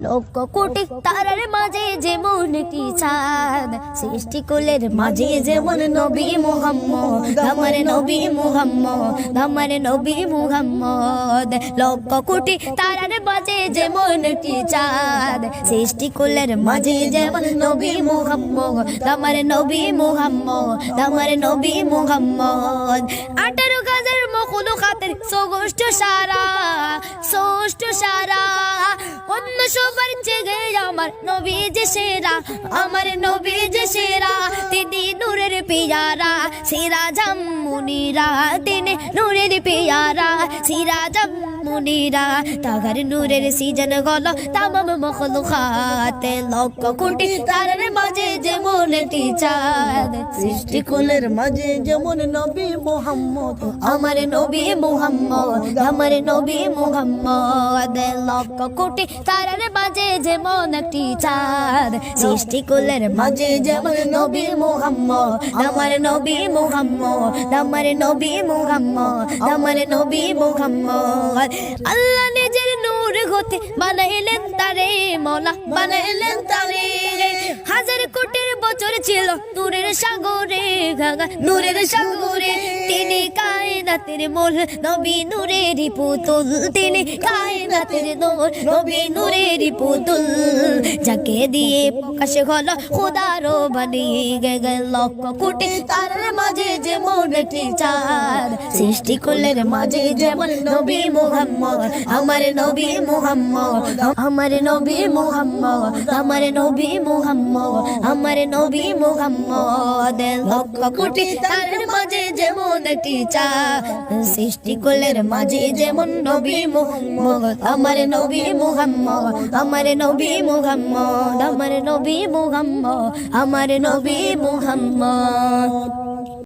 লক্ষ কোটি তারার মাঝে যেমন একটি চাঁদ? সৃষ্টি কুলের মাঝে যেমন নবী মুহাম্মদ, আমার নবী মুহাম্মদ, আমার নবী মুহাম্মদ। লক্ষ কোটি তারার মাঝে যেমন একটি চাঁদ? সৃষ্টি কুলের মাঝে যেমন নবী মুহাম্মদ, আমার নবী মুহাম্মদ, আমার নবী মুহাম্মদ। আঠারো গাজের মকুল খাতের সগোষ্ঠ সারা ষষ্ঠ সারা। অন্য সবার চেগে আমার নবী যে সেরা আমার নবী যে সেরা তিনি নূরের পিয়ারা। সিরা মুনিরা তিনি নূরের পিয়ারা। সিরা মুনিরা তাগার নূরের সিজন গল তামাম মখলু খাতে লক্ষ কোটি তারার মাঝে যেমন চাঁদ সৃষ্টি কুলের মাঝে যেমন নবী মোহাম্মদ। আমার নবী মুহাম্মদ আমার নবী মুহাম্মদ। লক্ষ কোটি তারার মাঝে যেমন চাঁদ সৃষ্টি কুলের মাঝে যেমন নবী মুহাম্মদ আমার নবী মুহাম্মদ, আমার নবী মোহাম্মদ, আমার নবী মোহাম্মদ। আল্লাহ নিজের নূর হতে বানাইলেন তারে, মৌলা বানাইলেন তারে। হাজার কোটির বছর ছিল নূরের সাগরে নূরের সাগরে। তিনি কায়নাতের মোল নবী নূরের পুতুল। তিনি কায়নাতের নূর নবী নূরের পুতুল। যাকে দিয়ে প্রকাশ হলো খোদারও বানিয়ে গে লক্ষ কোটি তার মাঝে যেমন একটি চাঁদ সৃষ্টি কুলের মাঝে যেমন নবী মুহাম্মদ, আমার নবী মুহাম্মদ, আমার নবী মুহাম্মদ, আমার নবী মুহাম্মদ, আমার নবী মুহাম্মদ। লক্ষ কোটি তার মাঝে যেমন একটি চাঁদ সৃষ্টি কুলের মাঝে যেমন নবী মোহাম্মদ, আমার নবী মোহাম্মদ, আমার নবী মোহাম্মদ, আমার নবী মোহাম্মদ, আমার নবী মুহাম্মদ।